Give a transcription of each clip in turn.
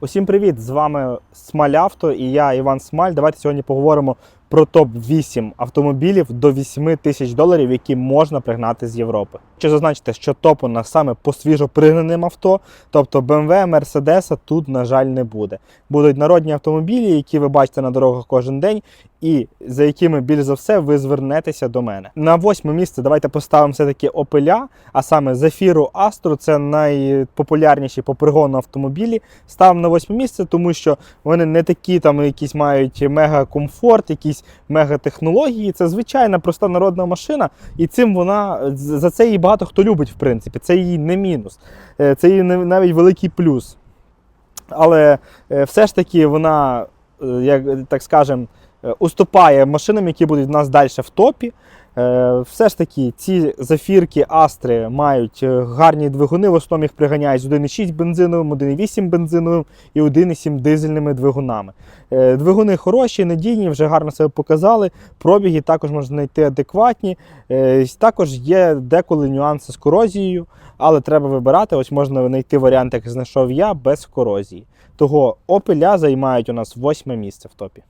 Усім привіт! З вами Смаль Авто і я Іван Смаль. Давайте сьогодні поговоримо про топ-8 автомобілів до 8 тисяч доларів, які можна пригнати з Європи. Хочу зазначити, що топ у нас саме по свіжо пригнаним авто, тобто BMW, Mercedes тут, на жаль, не буде. Будуть народні автомобілі, які ви бачите на дорогах кожен день, і за якими більш за все ви звернетеся до мене. На восьме місце давайте поставимо все-таки Opel, а саме Zafira Astro, це найпопулярніші по пригону автомобілі. Ставимо на восьме місце, тому що вони не такі там якісь мають мега-комфорт, якісь мега-технології. Це звичайна проста народна машина, і цим вона за це її багато хто любить, в принципі. Це її не мінус, Е, це її навіть великий плюс. Але е, все ж таки вона, е, як так скажемо, е, уступає машинам, які будуть в нас далі в топі. Е, Все ж таки, ці зафірки Астри мають е, гарні двигуни. В основному їх приганяють з 1,6 бензиновим, 1,8 бензиновим і 1,7 дизельними двигунами. Е, Двигуни хороші, надійні, вже гарно себе показали. Пробіги також можна знайти адекватні. Також є деколи нюанси з корозією, але треба вибирати. Ось можна знайти варіант, як знайшов я, без корозії. Того Opel займають у нас восьме місце в топі.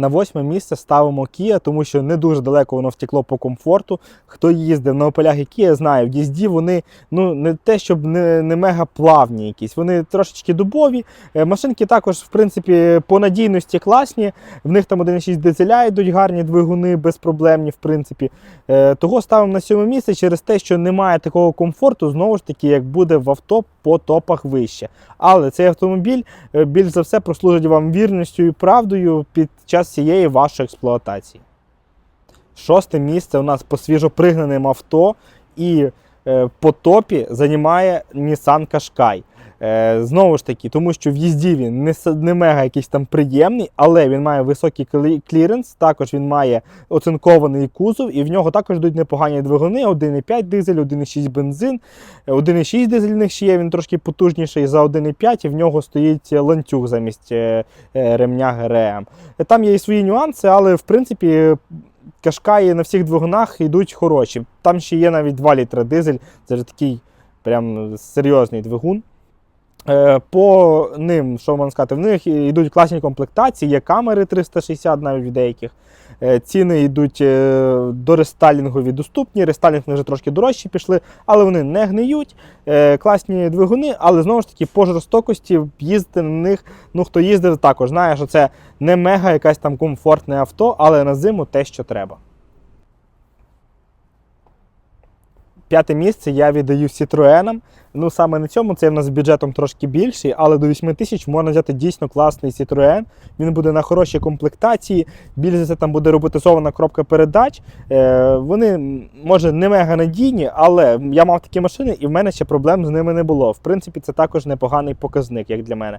На восьме місце ставимо Kia, тому що не дуже далеко воно втекло по комфорту. Хто їздив на і Kia, знає, в їзді вони ну, не те, щоб не, не мега плавні якісь. Вони трошечки дубові. Е, Машинки також, в принципі, по надійності класні. В них там 1,6 дизеля йдуть гарні двигуни, безпроблемні, в принципі. Е, Того ставимо на сьоме місце через те, що немає такого комфорту, знову ж таки, як буде в авто по топах вище. Але цей автомобіль е, більш за все прослужить вам вірністю і правдою під час цієї вашої експлуатації. Шосте місце у нас по свіжопригнаним авто і е, по топі займає Nissan Qashqai. Е, знову ж таки, тому що в їзді він не, не мега якийсь там приємний, але він має високий кліренс, також він має оцинкований кузов, і в нього також йдуть непогані двигуни: 1,5 дизель, 1,6 бензин, е, 1,6 дизель в них ще є, він трошки потужніший за 1,5, і в нього стоїть ланцюг замість е, е, ремня ГРМ. Е, Там є і свої нюанси, але в принципі. Кашкаї на всіх двигунах йдуть хороші. Там ще є навіть 2 літра дизель, це вже такий прям серйозний двигун. Е, По ним, що можна сказати, в них йдуть класні комплектації, є камери 360 навіть в деяких. Е, Ціни йдуть е, до рестайлінгові доступні. Рестайлінг вже трошки дорожчі пішли, але вони не гниють. Класні двигуни, але знову ж таки по жорстокості їздити на них. Ну хто їздив, також знає, що це не мега якась там комфортне авто, але на зиму те, що треба. П'яте місце я віддаю Citroen. Ну, саме на цьому це в нас з бюджетом трошки більший, але до 8 тисяч можна взяти дійсно класний Citroen. Він буде на хорошій комплектації. Більш за все там буде роботизована коробка передач. Е, вони, може, не мега надійні, але я мав такі машини, і в мене ще проблем з ними не було. В принципі, це також непоганий показник, як для мене.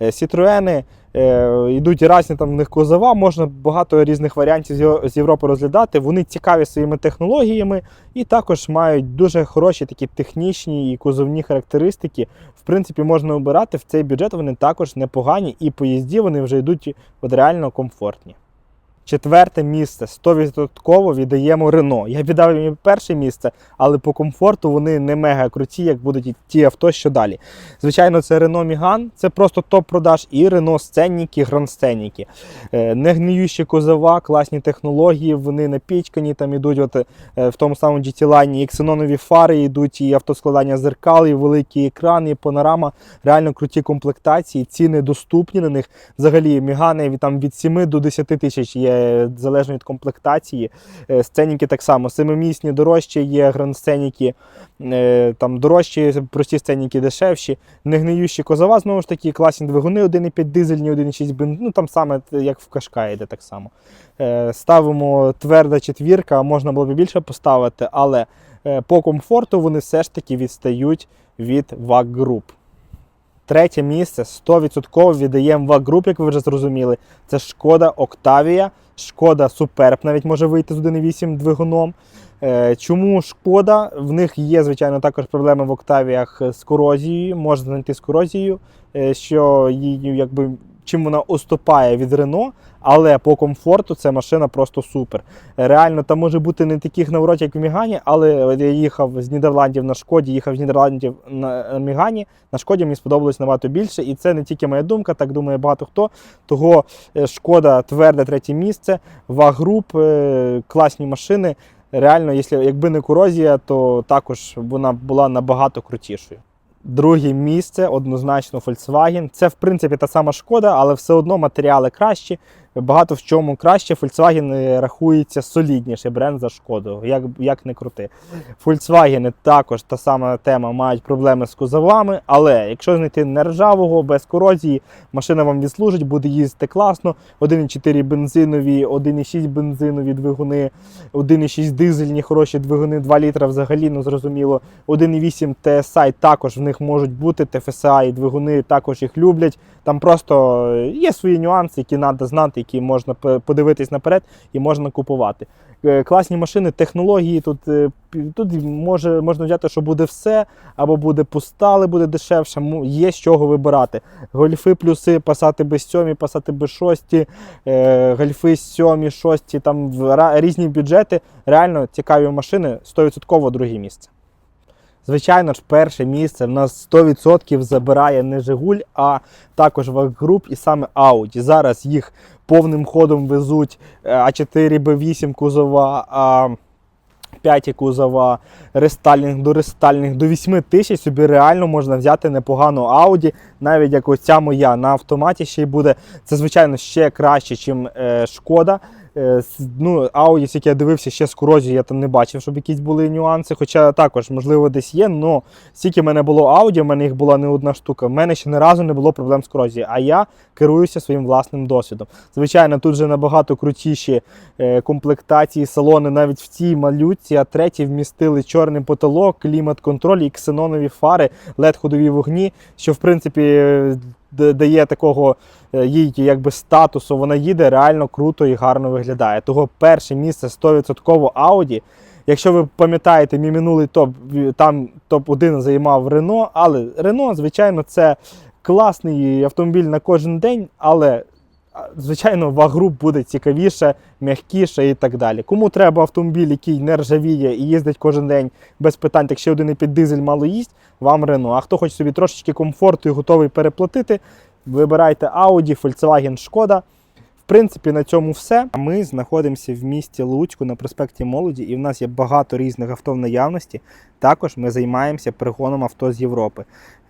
Citroen е, йдуть різні там в них кузова, можна багато різних варіантів з Європи розглядати. Вони цікаві своїми технологіями і також мають дуже хороші такі технічні і кузовні характеристики. В принципі, можна обирати в цей бюджет. Вони також непогані, і по їзді вони вже йдуть от реально комфортні. Четверте місце 100% віддаємо Рено. Я віддав їм перше місце, але по комфорту вони не мега круті, як будуть ті авто, що далі. Звичайно, це Renault Megane, це просто топ-продаж, і Renault Сценніки, Grand Сценніки. Е, Не гниючі кузова, класні технології, вони напічкані, там ідуть от, е, в тому самому GT-Line, і ксенонові фари йдуть, і автоскладання зеркал, і великий екран, і панорама. Реально круті комплектації, ціни доступні на них. Взагалі, Мігани від, там, від 7 до 10 тисяч є залежно від комплектації. Е, Сценіки так само, семимісні дорожчі є, гранд-сценіки, е, там дорожчі, прості сценіки дешевші, негниючі козова, знову ж таки, класні двигуни, 1,5 дизельні, 1,6 бензин, ну там саме як в Кашка йде так само. Е, Ставимо тверда четвірка, можна було б більше поставити, але по комфорту вони все ж таки відстають від VAG Group. Третє місце 100% віддаємо VAG Group, як ви вже зрозуміли. Це шкода Octavia, шкода Суперб навіть може вийти з 1,8 двигуном. Е, Чому шкода? В них є, звичайно, також проблеми в Октавіях з корозією, можна знайти з корозією, е, що її якби чим вона уступає від Рено, але по комфорту ця машина просто супер. Реально, там може бути не таких наворотів, як в Мігані, але я їхав з Нідерландів на Шкоді, їхав з Нідерландів на Мігані. На Шкоді мені сподобалось набагато більше. І це не тільки моя думка, так думає багато хто. Того е, Шкода тверде третє місце, ваг-груп, е, класні машини. Реально, якщо, якби не корозія, то також вона була набагато крутішою. Друге місце однозначно Volkswagen. Це в принципі та сама шкода, але все одно матеріали кращі. Багато в чому краще. Volkswagen е, рахується солідніший бренд за шкоду, як, як не крути. Volkswagen також та сама тема мають проблеми з кузовами, але якщо знайти нержавого, без корозії, машина вам відслужить, буде їздити класно. 1,4 бензинові, 1,6 бензинові двигуни, 1,6 дизельні хороші двигуни, 2 літра взагалі, ну зрозуміло. 1,8 TSI також в них можуть бути, TFSI двигуни також їх люблять. Там просто є свої нюанси, які треба знати, які можна подивитись наперед і можна купувати. Е, Класні машини, технології тут, е, тут може, можна взяти, що буде все, або буде пуста, але буде дешевше. Є з чого вибирати. Гольфи плюси, пасати без сьомі, пасати без шості, е, гольфи сьомі, шості, там різні бюджети. Реально цікаві машини, 100% друге місце. Звичайно ж, перше місце в нас 100% забирає не Жигуль, а також ваг-груп і саме Audi. Зараз їх повним ходом везуть е, А4, Б8 кузова, а 5 кузова, рестайлінг до рестайлінг до 8 тисяч собі реально можна взяти непогану Audi, навіть як ось ця моя на автоматі ще й буде. Це, звичайно, ще краще, ніж е, шкода. Е, ну, Audi, як я дивився, ще з корозією, я там не бачив, щоб якісь були нюанси. Хоча також, можливо, десь є, але стільки в мене було Audi, в мене їх була не одна штука. В мене ще ні разу не було проблем з корозією, а я керуюся своїм власним досвідом. Звичайно, тут же набагато крутіші е, комплектації, салони навіть в цій малюці, а треті вмістили чорний потолок, клімат-контроль і ксенонові фари, led ходові вогні, що в принципі дає такого е, їй якби статусу. Вона їде реально круто і гарно виглядає. Того перше місце 100% Audi. Якщо ви пам'ятаєте, мій минулий топ, там топ-1 займав Рено, але Рено, звичайно, це класний автомобіль на кожен день, але звичайно, ваг-груп буде цікавіше, м'якіше і так далі. Кому треба автомобіль, який не ржавіє і їздить кожен день без питань, так ще 1,5 дизель мало їсть, вам Рено. А хто хоче собі трошечки комфорту і готовий переплатити, вибирайте Audi, Volkswagen, Шкода. Принципі, на цьому все. Ми знаходимося в місті Луцьку на проспекті Молоді, і в нас є багато різних авто в наявності. Також ми займаємося пригоном авто з Європи.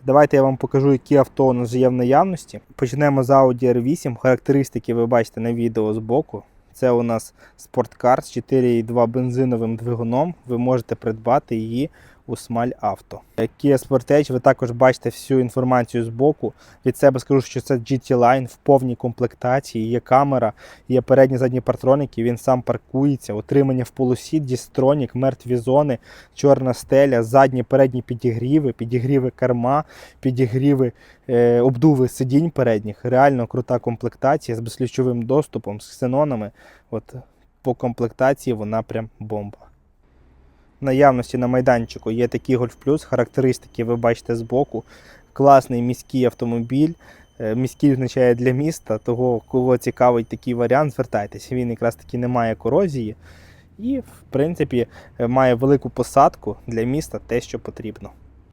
Давайте я вам покажу, які авто у нас є в наявності. Почнемо з Audi R8. Характеристики ви бачите на відео збоку. Це у нас спорткар з 4,2 бензиновим двигуном. Ви можете придбати її у Смаль Авто. Kia Sportage, ви також бачите всю інформацію з боку. Від себе скажу, що це GT Line в повній комплектації. Є камера, є передні задні партроники. Він сам паркується, отримання в полосі, дістронік, мертві зони, чорна стеля, задні передні підігріви, підігріви керма, підігріви, е, обдуви сидінь передніх. Реально крута комплектація з безключовим доступом, з ксенонами. От по комплектації вона прям бомба. Наявності на майданчику є такий Golf Plus, характеристики ви бачите збоку. Класний міський автомобіль. Е, Міський означає для міста, того, кого цікавить такий варіант, звертайтеся. Він якраз таки не має корозії і, в принципі, е, має велику посадку для міста те, що потрібно.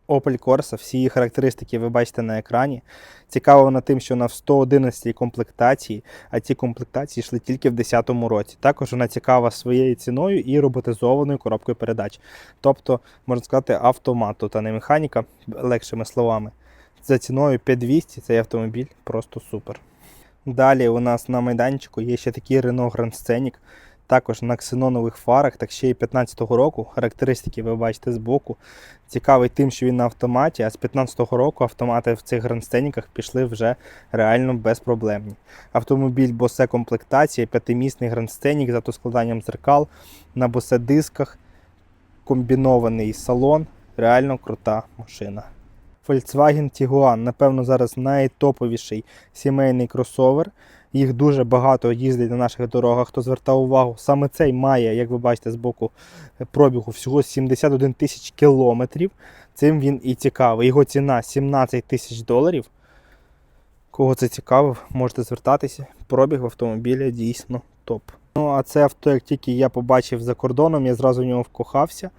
Opel Corsa, всі її характеристики ви бачите на екрані. Цікаво вона тим, що вона в 111 комплектації, а ці комплектації йшли тільки в 2010 році. Також вона цікава своєю ціною і роботизованою коробкою передач. Тобто, можна сказати, автомат, тут, не механіка, легшими словами. За ціною 5200 цей автомобіль просто супер. Далі у нас на майданчику є ще такий Renault Grand Scenic, також на ксенонових фарах, так ще й 15-го року. Характеристики ви бачите збоку. Цікавий тим, що він на автоматі, а з 15-го року автомати в цих Scenic пішли вже реально безпроблемні. Автомобіль Bose комплектація, п'ятимісний Scenic з автоскладанням дзеркал, на Bose дисках, комбінований салон. Реально крута машина. Volkswagen Tiguan, напевно, зараз найтоповіший сімейний кросовер. Їх дуже багато їздить на наших дорогах. Хто звертав увагу, саме цей має, як ви бачите, з боку пробігу всього 71 тисяч кілометрів. Цим він і цікавий. Його ціна 17 тисяч доларів. Кого це цікавив, можете звертатися. Пробіг в автомобіля дійсно топ. Ну, а це авто, як тільки я побачив за кордоном, я зразу в нього вкохався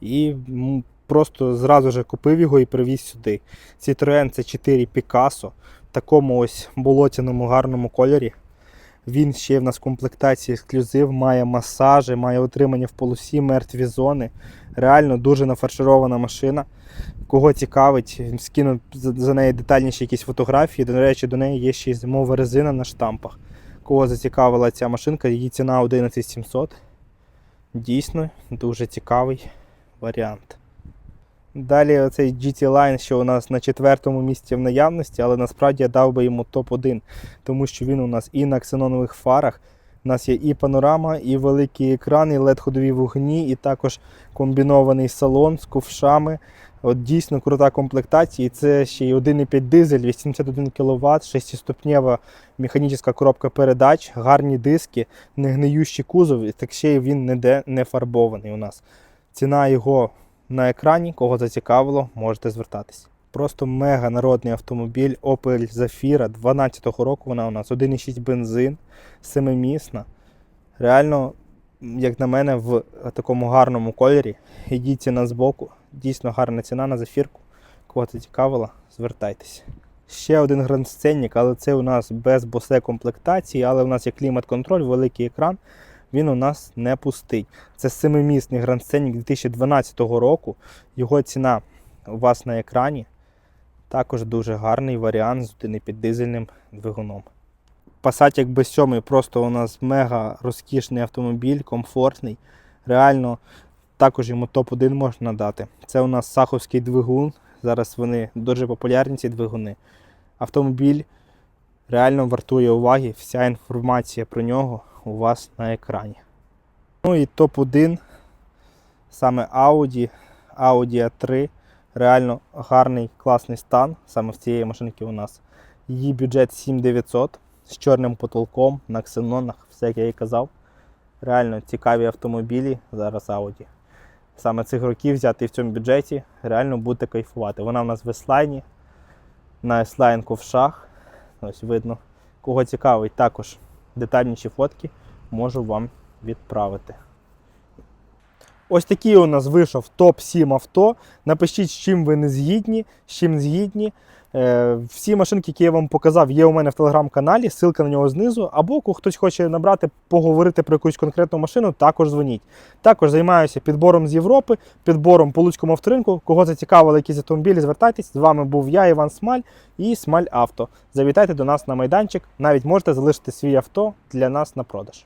і просто зразу же купив його і привіз сюди. Citroen це 4 Picasso в такому ось болотяному гарному кольорі. Він ще в нас в комплектації ексклюзив, має масажі, має отримання в полосі, мертві зони. Реально дуже нафарширована машина. Кого цікавить, скину за неї детальніші якісь фотографії. До речі, до неї є ще й зимова резина на штампах. Кого зацікавила ця машинка, її ціна 11700. Дійсно, дуже цікавий варіант. Далі оцей GT Line, що у нас на четвертому місці в наявності, але насправді я дав би йому топ-1, тому що він у нас і на ксенонових фарах. У нас є і панорама, і великий екран, і led ходові вогні, і також комбінований салон з ковшами. От дійсно крута комплектація. І це ще й 1,5 дизель, 81 кВт, 6-ступнева механічна коробка передач, гарні диски, негниючий кузов, і так ще й він ніде не фарбований у нас. Ціна його на екрані, кого зацікавило, можете звертатись. Просто мега народний автомобіль Opel Zafira 12-го року. Вона у нас 1,6 бензин, семимісна. Реально, як на мене, в такому гарному кольорі. Ідіть ціна збоку. Дійсно гарна ціна на зафірку. Кого це цікавило, звертайтеся. Ще один гранд-сценник, але це у нас без босе комплектації, але у нас є клімат-контроль, великий екран. Він у нас не пустий. Це семимісний гранд-сценник 2012 року. Його ціна у вас на екрані. Також дуже гарний варіант з 1,5 дизельним двигуном. Passat як без сьомий просто у нас мега розкішний автомобіль, комфортний. Реально, також йому топ-1 можна дати. Це у нас саховський двигун. Зараз вони дуже популярні, ці двигуни. Автомобіль реально вартує уваги. Вся інформація про нього у вас на екрані. Ну і топ-1 саме Audi, Audi A3. Реально гарний, класний стан. Саме в цієї машинки у нас. Її бюджет 7900 з чорним потолком на ксенонах, все як я і казав. Реально цікаві автомобілі зараз Audi. Саме цих років взяти в цьому бюджеті, реально будете кайфувати. Вона в нас в S-Line, на S-Line ковшах. Ось видно. Кого цікавить, також детальніші фотки можу вам відправити. Ось такий у нас вийшов топ-7 авто. Напишіть, з чим ви не згідні, з чим згідні. Е, Всі машинки, які я вам показав, є у мене в телеграм-каналі, ссылка на нього знизу. Або кого хтось хоче набрати, поговорити про якусь конкретну машину, також дзвоніть. Також займаюся підбором з Європи, підбором по Луцькому авторинку. Кого зацікавили якісь автомобілі, звертайтесь. З вами був я, Іван Смаль і Смаль Авто. Завітайте до нас на майданчик. Навіть можете залишити свій авто для нас на продаж.